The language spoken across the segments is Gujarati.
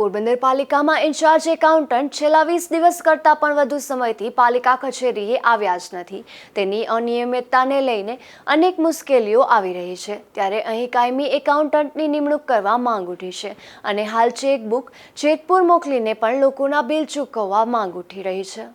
પોરબંદર પાલિકામાં ઇન્ચાર્જ એકાઉન્ટન્ટ છેલ્લા વીસ દિવસ કરતાં પણ વધુ સમયથી પાલિકા કચેરીએ આવ્યા જ નથી. તેની અનિયમિતતાને લઈને અનેક મુશ્કેલીઓ આવી રહી છે. ત્યારે અહીં કાયમી એકાઉન્ટન્ટની નિમણૂક કરવા માંગ ઉઠી છે અને હાલ ચેકબુક જેતપુર મોકલીને પણ લોકોના બિલ ચૂકવવા માંગ ઉઠી રહી છે.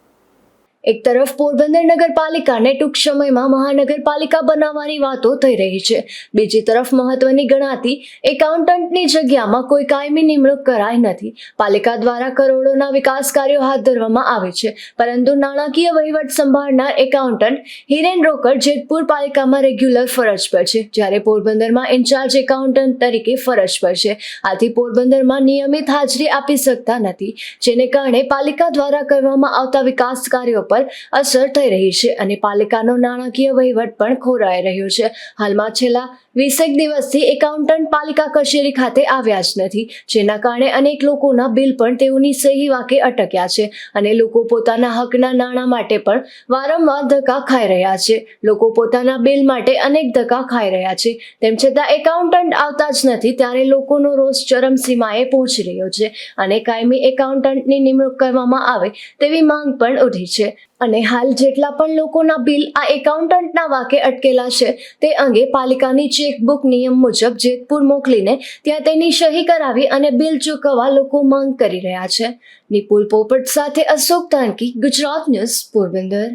એક તરફ પોરબંદર નગરપાલિકાને ટૂંક સમયમાં મહાનગરપાલિકા બનાવવાની વાતો થઈ રહી છે. બીજી તરફ મહત્વની ગણાતી એકાઉન્ટન્ટની જગ્યામાં કોઈ કાયમી નિમણૂક કરાઈ નથી. પાલિકા દ્વારા કરોડોના વિકાસ કાર્યો હાથ ધરવામાં આવે છે. પરંતુ નાણાકીય વહીવટ સંભાળનાર એકાઉન્ટન્ટ હિરેન રોકડ જેતપુર પાલિકામાં રેગ્યુલર ફરજ પર છે. જ્યારે પોરબંદરમાં ઇન્ચાર્જ એકાઉન્ટન્ટ તરીકે ફરજ પર છે. આથી પોરબંદરમાં નિયમિત હાજરી આપી શકતા નથી. જેને કારણે પાલિકા દ્વારા કરવામાં આવતા વિકાસ કાર્યો પર અસર થઈ રહી છે અને પાલિકાનો નાણાકીય વહીવટ પણ ખોરાઈ રહ્યો છે. હાલમાં છેલ્લા વીસેક દિવસથી એકાઉન્ટન્ટ પાલિકા કચેરી ખાતે આવ્યા જ નથી, જેના કારણે અનેક લોકોના બિલ પણ તેઓની સહી વાંકે અટક્યા છે અને લોકો પોતાના હકના નાણાં માટે પણ વારંવાર ધક્કા ખાઈ રહ્યા છે. લોકો પોતાના બિલ માટે અનેક ધક્કા ખાઈ રહ્યા છે. તેમ છતાં એકાઉન્ટન્ટ આવતા જ નથી, ત્યારે લોકોનો રોષ ચરમસીમાએ પહોંચી રહ્યો છે અને કાયમી એકાઉન્ટન્ટની નિમણૂક કરવામાં આવે તેવી માંગ પણ ઉઠી છે. અને હાલ જેટલા પણ લોકોના બિલ આ એકાઉન્ટન્ટના વાકે અટકેલા છે, તે અંગે પાલિકાની ચેકબુક નિયમ મુજબ જેતપુર મોકલીને ત્યાં તેની સહી કરાવી અને બિલ ચૂકવવા લોકો માંગ કરી રહ્યા છે. નિપુલ પોપટ સાથે અશોક તાનકી ગુજરાત ન્યૂઝ, પોરબંદર.